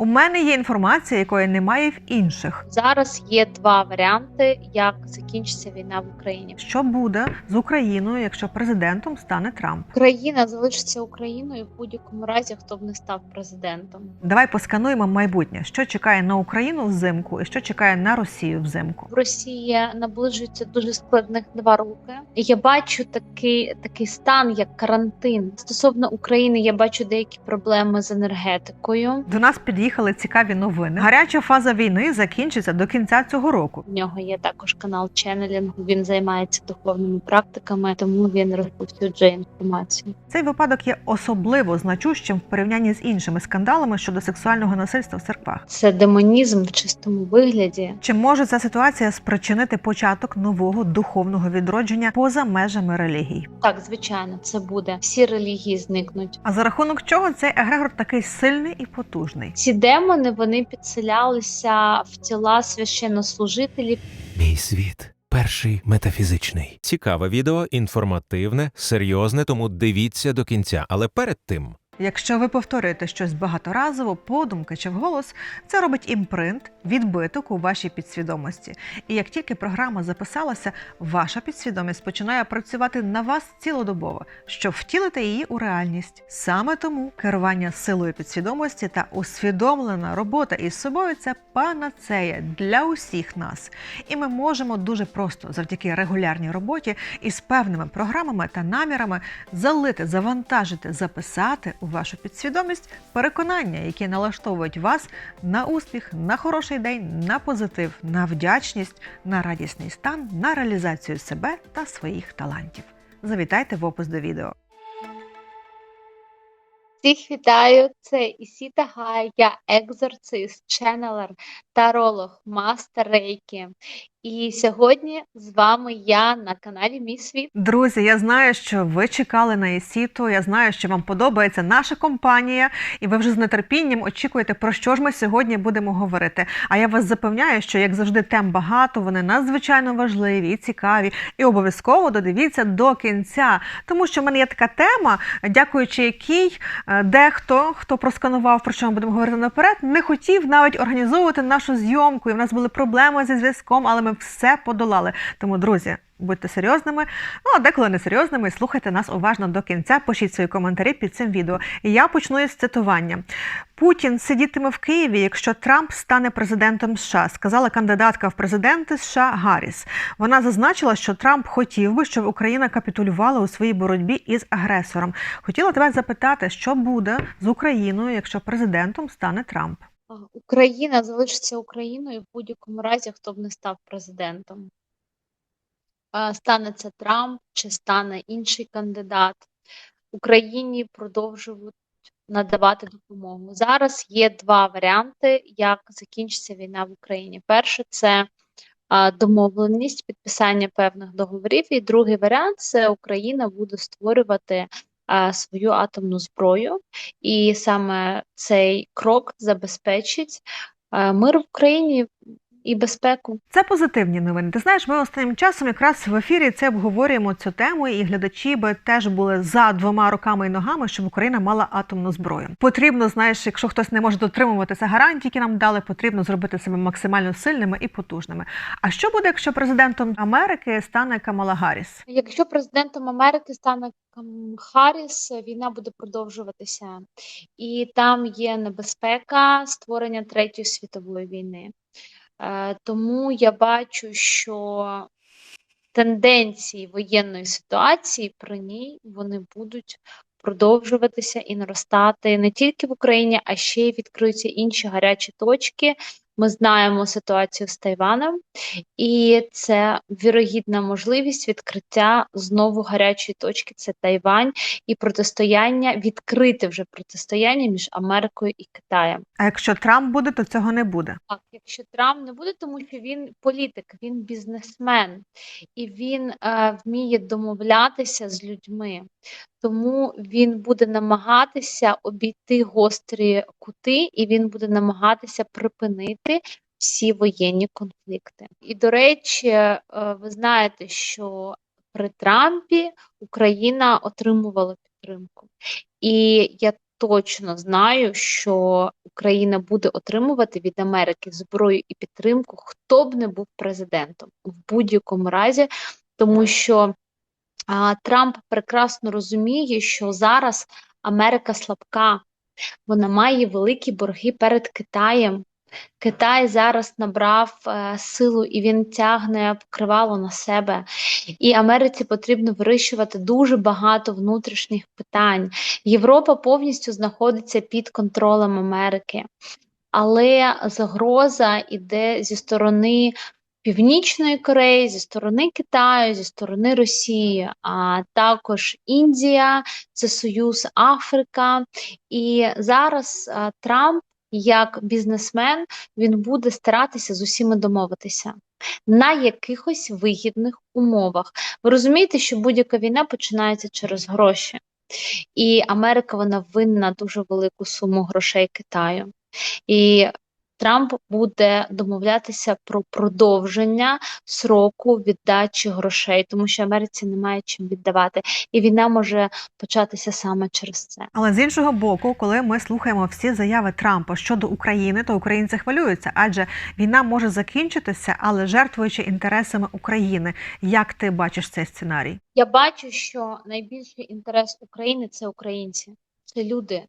У мене є інформація, якої немає в інших. Зараз є два варіанти, як закінчиться війна в Україні. Що буде з Україною, якщо президентом стане Трамп? Україна залишиться Україною в будь-якому разі, хто б не став президентом. Давай поскануємо майбутнє, що чекає на Україну взимку і що чекає на Росію взимку. В Росії наближується дуже складних два роки. Я бачу такий такий стан, як карантин. Стосовно України, я бачу деякі проблеми з енергетикою. До нас під'їхали цікаві новини. Гаряча фаза війни закінчиться до кінця цього року. В нього є також канал ченнелінгу. Він займається духовними практиками, тому він розповсюджує інформацію. Цей випадок є особливо значущим в порівнянні з іншими скандалами щодо сексуального насильства в церквах. Це демонізм в чистому вигляді. Чи може ця ситуація спричинити початок нового духовного відродження поза межами релігій? Так, звичайно, це буде. Всі релігії зникнуть. А за рахунок чого цей егрегор такий сильний і потужний? Ці демони вони підселялися в тіла священнослужителів. Мій світ перший метафізичний. Цікаве відео, інформативне, серйозне, тому дивіться до кінця. Але перед тим Якщо ви повторюєте щось багаторазово, подумки чи вголос, це робить імпринт, відбиток у вашій підсвідомості. І як тільки програма записалася, ваша підсвідомість починає працювати на вас цілодобово, щоб втілити її у реальність. Саме тому керування силою підсвідомості та усвідомлена робота із собою це панацея для усіх нас. І ми можемо дуже просто завдяки регулярній роботі із певними програмами та намірами залити, завантажити, записати у вашу підсвідомість переконання, які налаштовують вас на успіх, на хороший день, на позитив, на вдячність, на радісний стан, на реалізацію себе та своїх талантів. Завітайте в опис до відео. Всіх вітаю! Це Ісіта Гай, я екзорцист, ченнелер, таролог, мастер рейкі. І сьогодні з вами я на каналі Мій світ. Друзі, я знаю, що ви чекали на Ісіту. Я знаю, що вам подобається наша компанія, і ви вже з нетерпінням очікуєте, про що ж ми сьогодні будемо говорити. А я вас запевняю, що як завжди тем багато, вони надзвичайно важливі і цікаві. І обов'язково додивіться до кінця, тому що в мене є така тема, дякуючи якій е, дехто, хто просканував, про що ми будемо говорити наперед, не хотів навіть організовувати нашу зйомку. І в нас були проблеми зі зв'язком, але ми все подолали. Тому, друзі. Будьте серйозними, ну а деколи не серйозними, слухайте нас уважно до кінця. Пишіть свої коментарі під цим відео. І я почну із цитування. Путін сидітиме в Києві, якщо Трамп стане президентом США, сказала кандидатка в президенти США Гарріс. Вона зазначила, що Трамп хотів би, щоб Україна капітулювала у своїй боротьбі із агресором. Хотіла тебе запитати, що буде з Україною, якщо президентом стане Трамп. Україна залишиться Україною в будь-якому разі, хто б не став президентом. Стане це Трамп чи стане інший кандидат. Україні продовжують надавати допомогу. Зараз є два варіанти, як закінчиться війна в Україні. Перше це домовленість, підписання певних договорів. І другий варіант це Україна буде створювати свою атомну зброю, і саме цей крок забезпечить мир в Україні і безпеку. Це позитивні новини. Ти знаєш, ми останнім часом якраз в ефірі це обговорюємо цю тему, і глядачі би теж були за двома руками і ногами, щоб Україна мала атомну зброю. Потрібно, знаєш, якщо хтось не може дотримуватися гарантій, які нам дали, потрібно зробити себе максимально сильними і потужними. А що буде, якщо президентом Америки стане Камала Гарріс? Якщо президентом Америки стане Харріс, війна буде продовжуватися, і там є небезпека створення Третьої світової війни. Е, Тому я бачу, що тенденції воєнної ситуації при ній вони будуть продовжуватися і наростати не тільки в Україні, а ще й відкриються інші гарячі точки. Ми знаємо ситуацію з Тайваном, і це вірогідна можливість відкриття знову гарячої точки це Тайвань і протистояння, відкрите вже протистояння між Америкою і Китаєм. А якщо Трамп буде, то цього не буде. Так, якщо Трамп не буде, тому що він політик, він бізнесмен і він е, вміє домовлятися з людьми, тому він буде намагатися обійти гострі кути, і він буде намагатися припинити всі воєнні конфлікти. І до речі, е, ви знаєте, що при Трампі Україна отримувала підтримку. І я точно знаю, що Україна буде отримувати від Америки зброю і підтримку, хто б не був президентом в будь-якому разі, тому що а, Трамп прекрасно розуміє, що зараз Америка слабка, вона має великі борги перед Китаєм. Китай зараз набрав е, силу і він тягне покривало на себе. І Америці потрібно вирішувати дуже багато внутрішніх питань. Європа повністю знаходиться під контролем Америки, але загроза йде зі сторони Північної Кореї, зі сторони Китаю, зі сторони Росії, а також Індія, це Союз Африка. І зараз а, Трамп, як бізнесмен, він буде старатися з усіма домовитися на якихось вигідних умовах. Ви розумієте, що будь-яка війна починається через гроші, і Америка вона винна дуже велику суму грошей Китаю. І Трамп буде домовлятися про продовження сроку віддачі грошей, тому що Америці немає чим віддавати, і війна може початися саме через це. Але з іншого боку, коли ми слухаємо всі заяви Трампа щодо України, то українці хвилюються, адже війна може закінчитися, але жертвуючи інтересами України. Як ти бачиш цей сценарій? Я бачу, що найбільший інтерес України це українці, це люди.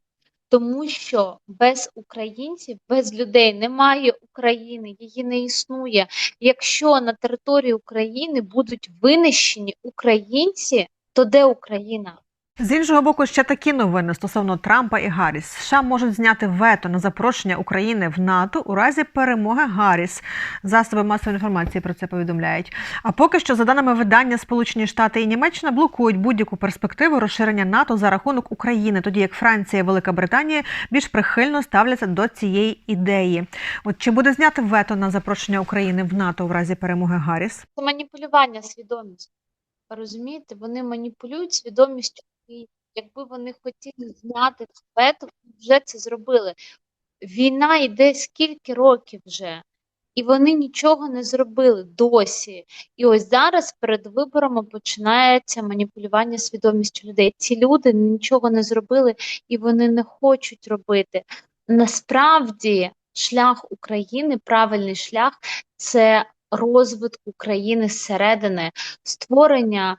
Тому що без українців, без людей немає України, її не існує. Якщо на території України будуть винищені українці, то де Україна? З іншого боку, ще такі новини стосовно Трампа і Гарріс. США можуть зняти вето на запрошення України в НАТО у разі перемоги Гарріс. Засоби масової інформації про це повідомляють. А поки що, за даними видання, Сполучені Штати і Німеччина блокують будь-яку перспективу розширення НАТО за рахунок України, тоді як Франція і Велика Британія більш прихильно ставляться до цієї ідеї. От чи буде зняти вето на запрошення України в НАТО у разі перемоги Гарріс? Маніпулювання свідомістю. Розумієте, вони маніпулюють свідомістю. І якби вони хотіли зняти вето, вони вже це зробили. Війна йде скільки років вже, і вони нічого не зробили досі. І ось зараз перед виборами починається маніпулювання свідомістю людей. Ці люди нічого не зробили і вони не хочуть робити. Насправді, шлях України, правильний шлях це розвитку країни зсередини, створення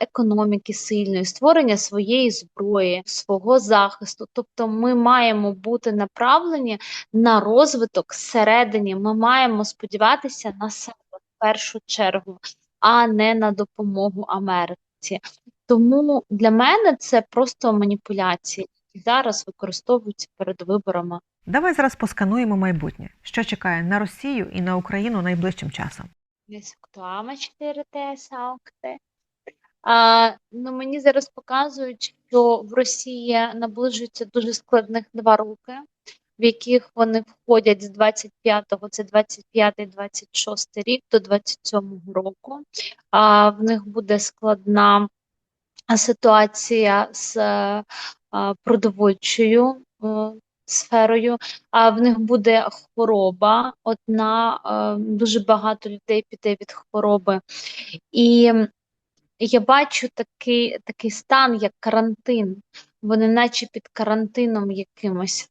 економіки сильної, створення своєї зброї, свого захисту. Тобто ми маємо бути направлені на розвиток зсередині. Ми маємо сподіватися на себе в першу чергу, а не на допомогу Америці. Тому для мене це просто маніпуляції, які зараз використовуються перед виборами. Давай зараз поскануємо майбутнє, що чекає на Росію і на Україну найближчим часом. Високтоама 4Т, САУКТ. А, ну, мені зараз показують, що в Росії наближуються дуже складних два роки, в яких вони входять з 25-го, це 25-26 рік до 27-го року. А, в них буде складна ситуація з а, продовольчою е, сферою, а в них буде хвороба. Одна е, дуже багато людей піде від хвороби. І я бачу такий, такий стан, як карантин. Вони наче під карантином якимось.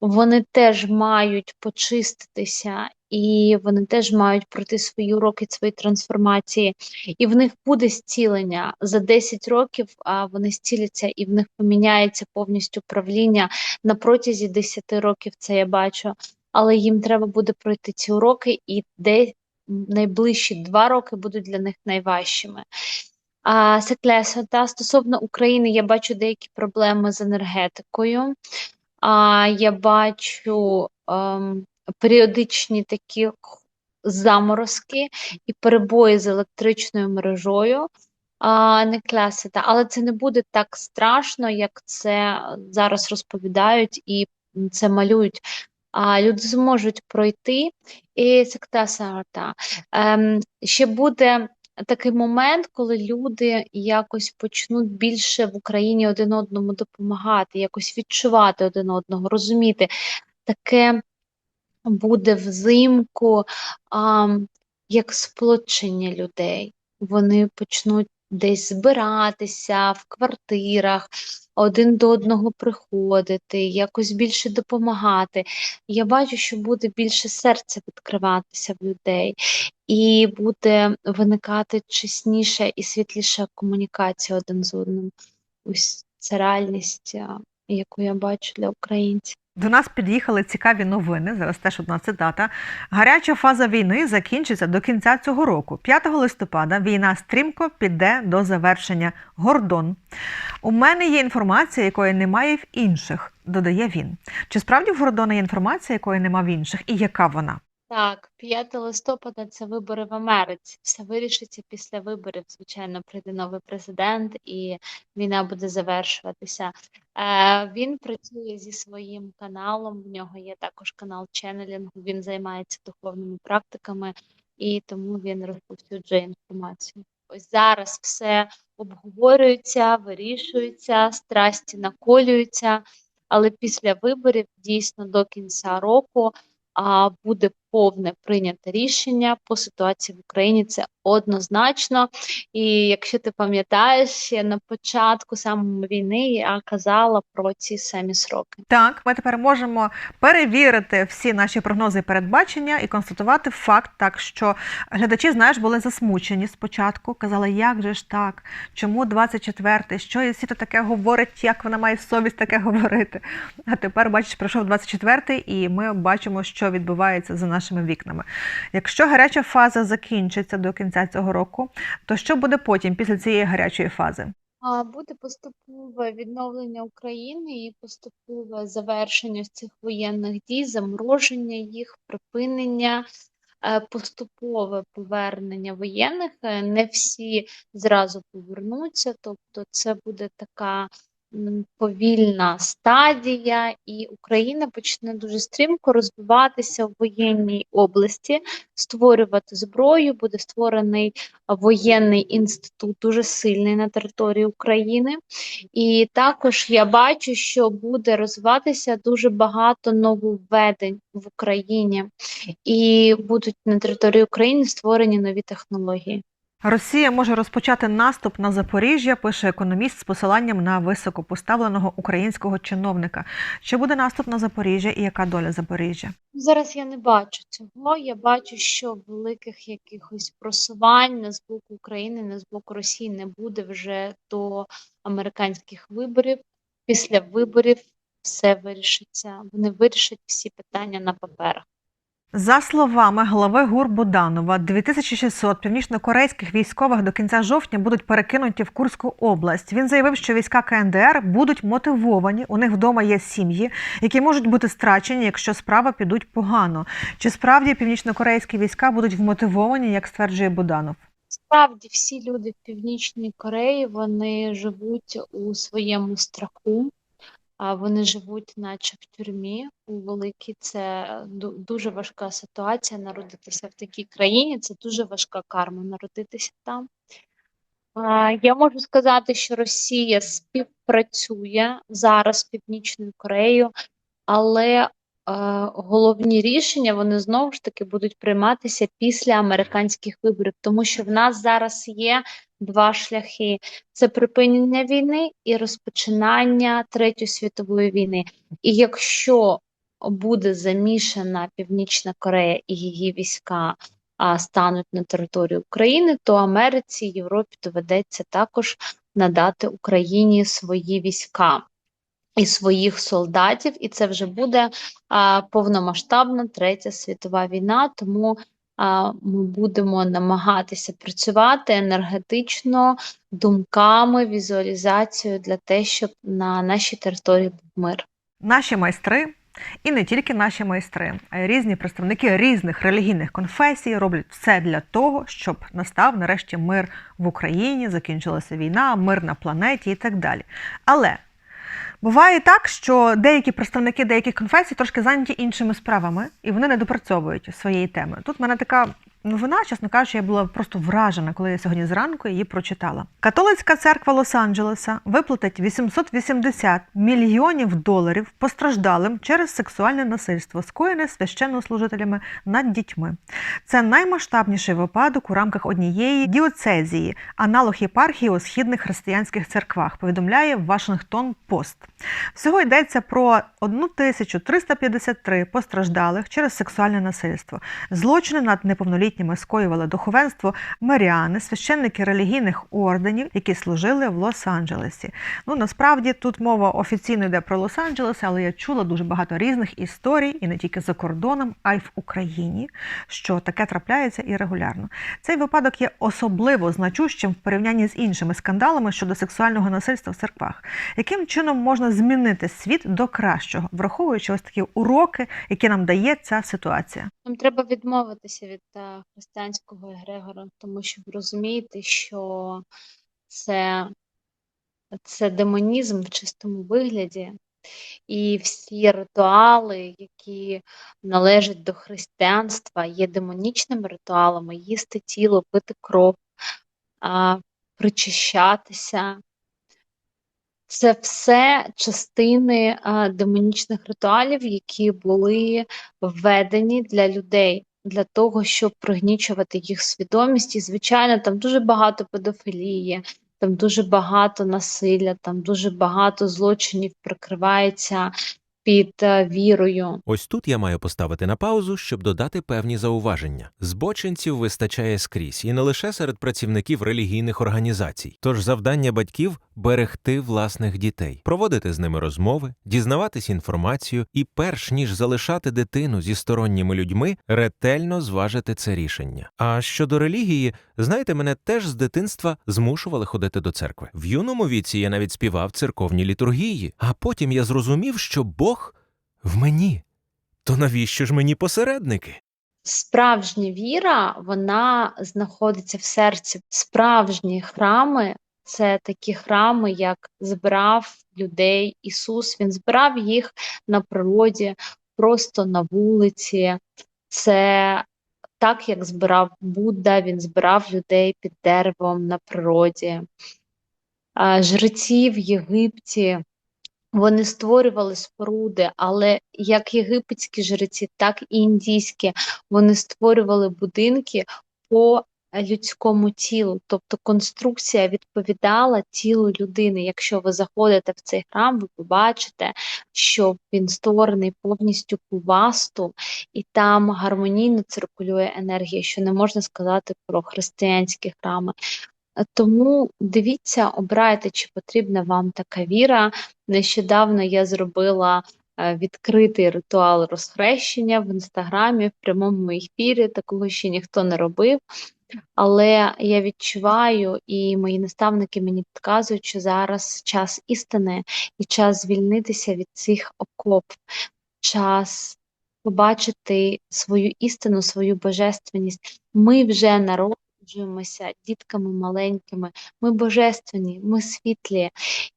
Вони теж мають почиститися, і вони теж мають пройти свої уроки, свої трансформації. І в них буде зцілення. За 10 років а, вони зціляться, і в них поміняється повністю правління на протязі 10 років. Це я бачу. Але їм треба буде пройти ці уроки, і де найближчі два роки будуть для них найважчими. А, Секлесо, та стосовно України, я бачу деякі проблеми з енергетикою. А, я бачу ем, періодичні такі заморозки і перебої з електричною мережою. Не класита, але це не буде так страшно, як це зараз розповідають і це малюють. А люди зможуть пройти і сектасарта. Ем, ще буде такий момент, коли люди якось почнуть більше в Україні один одному допомагати, якось відчувати один одного, розуміти. Таке буде взимку а, як сплочення людей. Вони почнуть десь збиратися в квартирах, один до одного приходити, якось більше допомагати. Я бачу, що буде більше серця відкриватися в людей, і буде виникати чесніша і світліша комунікація один з одним. Ось це реальність, яку я бачу для українців. До нас під'їхали цікаві новини. Зараз теж одна цитата. Гаряча фаза війни закінчиться до кінця цього року. 5 листопада війна стрімко піде до завершення. Гордон. У мене є інформація, якої немає в інших, додає він. Чи справді в Гордона є інформація, якої немає в інших, і яка вона? Так, 5 листопада це вибори в Америці. Все вирішиться після виборів. Звичайно, прийде новий президент і війна буде завершуватися. Е, він працює зі своїм каналом. В нього є також канал ченнелінгу. Він займається духовними практиками і тому він розповсюджує інформацію. Ось зараз все обговорюється, вирішується, страсті наколюються, але після виборів дійсно до кінця року а, буде повне прийняте рішення по ситуації в Україні. Це однозначно. І якщо ти пам'ятаєш, ще на початку самої війни я казала про ці самі сроки. Так, ми тепер можемо перевірити всі наші прогнози і передбачення і констатувати факт, так що глядачі, знаєш, були засмучені спочатку. Казали, як же ж так? Чому 24-й? Що Ісіта таке говорить? Як вона має совість таке говорити? А тепер бачиш, пройшов 24-й, і ми бачимо, що відбувається за нашими вікнами. Якщо гаряча фаза закінчиться до кінця цього року, то що буде потім після цієї гарячої фази? А, Буде поступове відновлення України і поступове завершення цих воєнних дій, замороження їх, припинення, е, поступове повернення воєнних. Е, Не всі зразу повернуться, тобто це буде така повільна стадія, і Україна почне дуже стрімко розвиватися в воєнній області, створювати зброю, буде створений воєнний інститут дуже сильний на території України. І також я бачу, що буде розвиватися дуже багато нововведень в Україні, і будуть на території України створені нові технології. Росія може розпочати наступ на Запоріжжя, пише економіст з посиланням на високопоставленого українського чиновника. Чи буде наступ на Запоріжжя і яка доля Запоріжжя? Зараз я не бачу цього. Я бачу, що великих якихось просувань не з боку України, не з боку Росії не буде вже до американських виборів. Після виборів все вирішиться. Вони вирішать всі питання на паперах. За словами голови ГУР Буданова, 2600 північнокорейських військових до кінця жовтня будуть перекинуті в Курську область. Він заявив, що війська КНДР будуть мотивовані. У них вдома є сім'ї, які можуть бути страчені, якщо справи підуть погано. Чи справді північнокорейські війська будуть вмотивовані, як стверджує Буданов? Справді, всі люди в Північній Кореї вони живуть у своєму страху, а вони живуть, наче в тюрмі у великій. Це дуже важка ситуація народитися в такій країні. Це дуже важка карма народитися там. Я можу сказати, що Росія співпрацює зараз з Північною Кореєю, але е, головні рішення вони знову ж таки будуть прийматися після американських виборів, тому що в нас зараз є два шляхи: це припинення війни і розпочинання Третьої світової війни. І якщо буде замішана Північна Корея і її війська а, стануть на територію України, то Америці Європі доведеться також надати Україні свої війська і своїх солдатів, і це вже буде а, повномасштабна третя світова війна. Тому ми будемо намагатися працювати енергетично, думками, візуалізацією для те, щоб на нашій території був мир. Наші майстри, і не тільки наші майстри, а й різні представники різних релігійних конфесій роблять все для того, щоб настав нарешті мир в Україні, закінчилася війна, мир на планеті і так далі. Але буває так, що деякі представники деяких конфесій трошки зайняті іншими справами, і вони не допрацьовують своєї теми. Тут в мене така новина, чесно кажучи, я була просто вражена, коли я сьогодні зранку її прочитала. Католицька церква Лос-Анджелеса виплатить 880 мільйонів доларів постраждалим через сексуальне насильство, скоєне священнослужителями над дітьми. Це наймасштабніший випадок у рамках однієї діоцезії, аналог єпархії у східних християнських церквах, повідомляє Вашингтон Пост. Всього йдеться про 1353 постраждалих через сексуальне насильство. Злочини над неповнолітніми скоювали духовенство Маріани, священники релігійних орденів, які служили в Лос-Анджелесі. Ну насправді тут мова офіційно йде про Лос-Анджелес, але я чула дуже багато різних історій, і не тільки за кордоном, а й в Україні, що таке трапляється і регулярно. Цей випадок є особливо значущим в порівнянні з іншими скандалами щодо сексуального насильства в церквах. Яким чином можна змінити світ до кращого, враховуючи ось такі уроки, які нам дає ця ситуація? Нам треба відмовитися від е, християнського егрегора, тому що ви розумієте, що це, це демонізм в чистому вигляді, і всі ритуали, які належать до християнства, є демонічними ритуалами: їсти тіло, пити кров, а, причащатися. Це все частини демонічних ритуалів, які були введені для людей, для того, щоб пригнічувати їх свідомість. І, звичайно, там дуже багато педофілії, там дуже багато насилля, там дуже багато злочинів прикривається під е, вірою. Ось тут я маю поставити на паузу, щоб додати певні зауваження. Збочинців вистачає скрізь, і не лише серед працівників релігійних організацій. Тож завдання батьків берегти власних дітей, проводити з ними розмови, дізнаватись інформацію і, перш ніж залишати дитину зі сторонніми людьми, ретельно зважити це рішення. А щодо релігії, знаєте, мене теж з дитинства змушували ходити до церкви. В юному віці я навіть співав церковні літургії, а потім я зрозумів, що Бог в мені. То навіщо ж мені посередники? Справжня віра, вона знаходиться в серці. Справжні храми це такі храми, як збирав людей Ісус. Він збирав їх на природі, просто на вулиці. Це так, як збирав Будда, він збирав людей під деревом на природі. Жреці в Єгипті. Вони створювали споруди, але як єгипетські жреці, так і індійські, вони створювали будинки по людському тілу. Тобто конструкція відповідала тілу людини. Якщо ви заходите в цей храм, ви побачите, що він створений повністю по і там гармонійно циркулює енергія, що не можна сказати про християнські храми. Тому дивіться, обирайте, чи потрібна вам така віра. Нещодавно я зробила е, відкритий ритуал розхрещення в інстаграмі в прямому ефірі. Такого ще ніхто не робив. Але я відчуваю, і мої наставники мені підказують, що зараз час істини і час звільнитися від цих окоп, час побачити свою істину, свою божественність. Ми вже народжуємося дітками маленькими, ми божественні, ми світлі,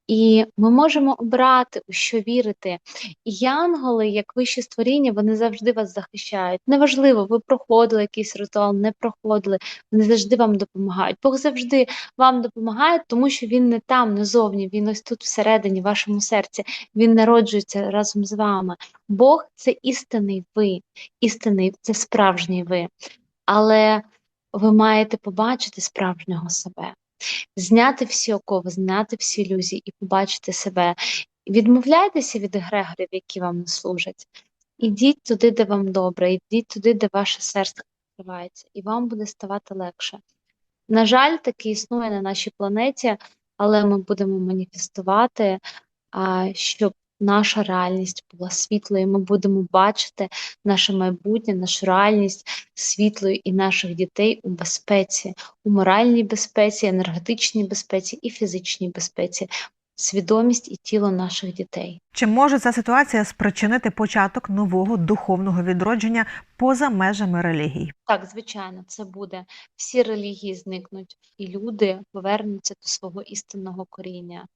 і ми можемо обрати, у що вірити. І янголи, як вищі створіння, вони завжди вас захищають. Неважливо, ви проходили якийсь ритуал, не проходили, вони завжди вам допомагають. Бог завжди вам допомагає, тому що він не там, не зовні, він ось тут всередині, в вашому серці. Він народжується разом з вами. Бог це істинний ви, істинний це справжній ви. Але ви маєте побачити справжнього себе, зняти всі окови, зняти всі ілюзії і побачити себе. Відмовляйтеся від егрегорів, які вам не служать. Ідіть туди, де вам добре, ідіть туди, де ваше серце відкривається, і вам буде ставати легше. На жаль, таке існує на нашій планеті, але ми будемо маніфестувати, щоб наша реальність була світлою. Ми будемо бачити наше майбутнє, нашу реальність світлою і наших дітей у безпеці, у моральній безпеці, енергетичній безпеці і фізичній безпеці, свідомість і тіло наших дітей. Чи може ця ситуація спричинити початок нового духовного відродження поза межами релігій? Так, звичайно, це буде. Всі релігії зникнуть, і люди повернуться до свого істинного коріння.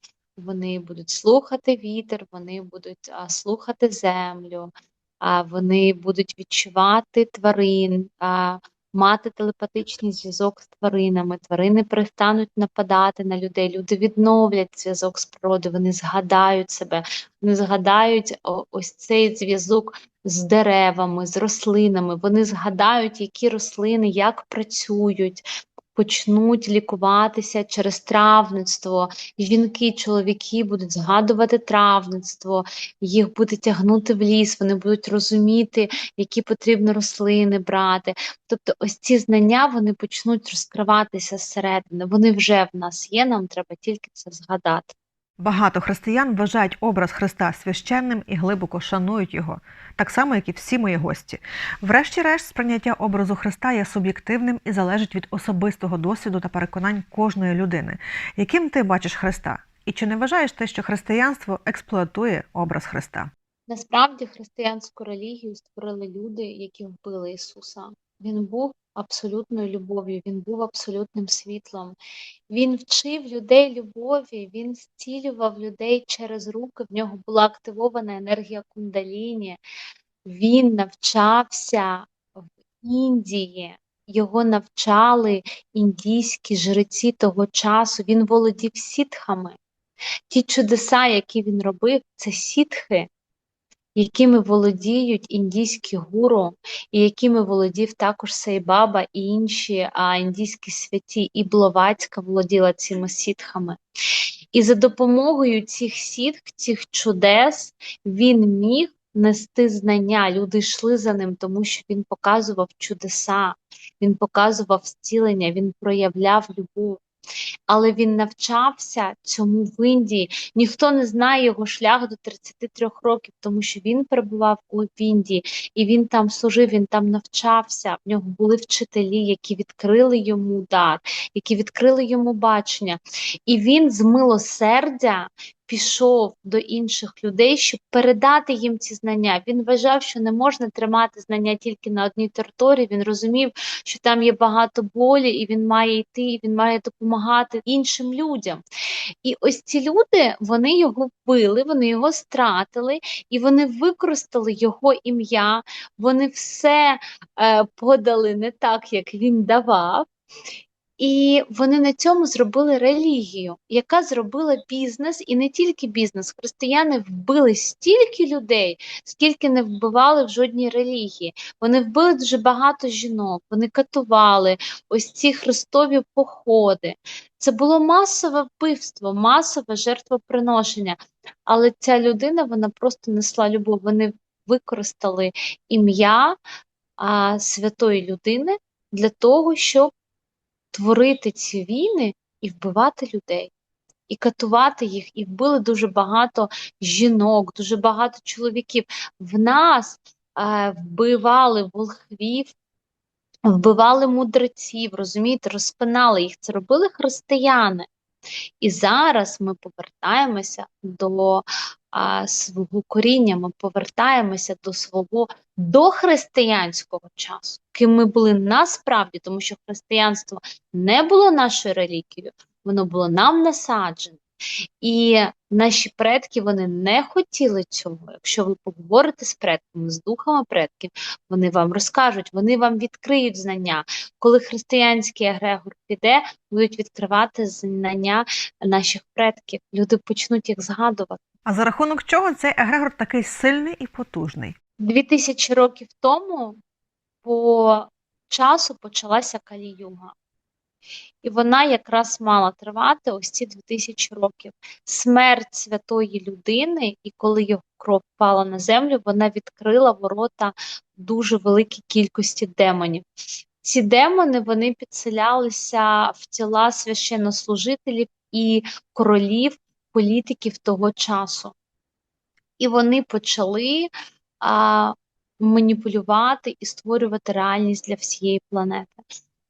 Вони будуть слухати вітер, вони будуть а, слухати землю, а вони будуть відчувати тварин, а, мати телепатичний зв'язок з тваринами. Тварини перестануть нападати на людей. Люди відновлять зв'язок з природою, вони згадають себе, вони згадають ось цей зв'язок з деревами, з рослинами. Вони згадають, які рослини як працюють. Почнуть лікуватися через травництво. Жінки, чоловіки будуть згадувати травництво, їх буде тягнути в ліс, вони будуть розуміти, які потрібно рослини брати. Тобто, ось ці знання вони почнуть розкриватися зсередини. Вони вже в нас є, нам треба тільки це згадати. Багато християн вважають образ Христа священним і глибоко шанують його, так само, як і всі мої гості. Врешті-решт, сприйняття образу Христа є суб'єктивним і залежить від особистого досвіду та переконань кожної людини. Яким ти бачиш Христа? І чи не вважаєш ти, що християнство експлуатує образ Христа? Насправді християнську релігію створили люди, які вбили Ісуса. Він був абсолютною любов'ю, він був абсолютним світлом. Він вчив людей любові, він зцілював людей через руки. В нього була активована енергія кундаліні. Він навчався в Індії. Його навчали індійські жреці того часу. Він володів сітхами. Ті чудеса, які він робив, це сітхи, якими володіють індійські гуру, і якими володів також Сайбаба і інші а, індійські святі, і Блаватська володіла цими сітхами. І за допомогою цих сітх, цих чудес, він міг нести знання. Люди йшли за ним, тому що він показував чудеса, він показував зцілення, він проявляв любов. Але він навчався цьому в Індії. Ніхто не знає його шлях до 33 років, тому що він перебував в Індії, і він там служив, він там навчався. В нього були вчителі, які відкрили йому дар, які відкрили йому бачення. І він з милосердя пішов до інших людей, щоб передати їм ці знання. Він вважав, що не можна тримати знання тільки на одній території. Він розумів, що там є багато болі, і він має йти, і він має допомагати іншим людям. І ось ці люди вони його вбили, вони його стратили, і вони використали його ім'я. Вони все е, подали не так, як він давав. І вони на цьому зробили релігію, яка зробила бізнес, і не тільки бізнес. Християни вбили стільки людей, скільки не вбивали в жодній релігії. Вони вбили дуже багато жінок, вони катували ось ці христові походи. Це було масове вбивство, масове жертвоприношення. Але ця людина вона просто несла любов. Вони використали ім'я святої людини для того, щоб творити ці війни і вбивати людей, і катувати їх, і вбили дуже багато жінок, дуже багато чоловіків. В нас е, вбивали волхвів, вбивали мудреців, розумієте, розпинали їх. Це робили християни. І зараз ми повертаємося до а, свого коріння, ми повертаємося до свого дохристиянського часу, ким ми були насправді, тому що християнство не було нашою релігією, воно було нам насаджене. І наші предки вони не хотіли цього. Якщо ви поговорите з предками, з духами предків, вони вам розкажуть, вони вам відкриють знання. Коли християнський егрегор піде, будуть відкривати знання наших предків. Люди почнуть їх згадувати. А за рахунок чого цей егрегор такий сильний і потужний? Дві тисячі років тому по часу почалася Калі-юга. І вона якраз мала тривати ось ці 2000 років. Смерть святої людини, і коли його кров впала на землю, вона відкрила ворота дуже великій кількості демонів. Ці демони вони підселялися в тіла священнослужителів і королів, політиків того часу. І вони почали а, маніпулювати і створювати реальність для всієї планети.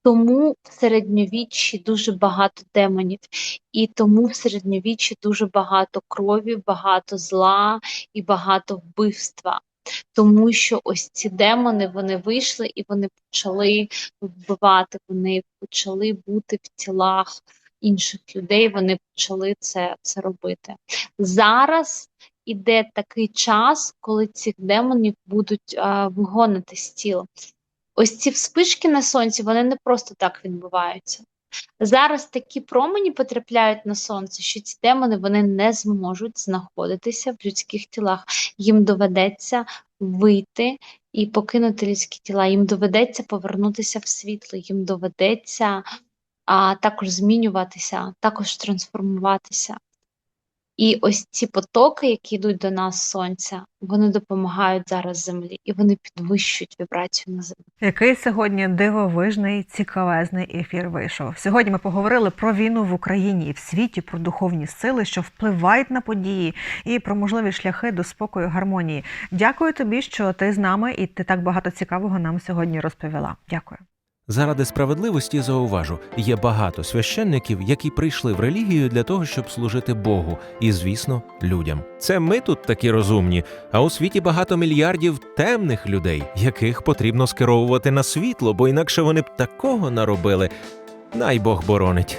Тому в середньовіччі дуже багато демонів, і тому в середньовіччі дуже багато крові, багато зла і багато вбивства. Тому що ось ці демони вони вийшли і вони почали вбивати, вони почали бути в тілах інших людей, вони почали це, це робити. Зараз іде такий час, коли цих демонів будуть а, вигонити з тіла. ось ці вспишки на сонці, вони не просто так відбуваються. Зараз такі промені потрапляють на сонце, що ці демони вони не зможуть знаходитися в людських тілах. Їм доведеться вийти і покинути людські тіла. Їм доведеться повернутися в світло, їм доведеться а, також змінюватися, також трансформуватися. І ось ці потоки, які йдуть до нас сонця, вони допомагають зараз землі і вони підвищують вібрацію на землі. Який сьогодні дивовижний, цікавезний ефір вийшов. Сьогодні ми поговорили про війну в Україні і в світі, про духовні сили, що впливають на події, і про можливі шляхи до спокою, гармонії. Дякую тобі, що ти з нами і ти так багато цікавого нам сьогодні розповіла. Дякую. Заради справедливості зауважу, є багато священників, які прийшли в релігію для того, щоб служити Богу і, звісно, людям. Це ми тут такі розумні, а у світі багато мільярдів темних людей, яких потрібно скеровувати на світло, бо інакше вони б такого наробили. Най Бог боронить.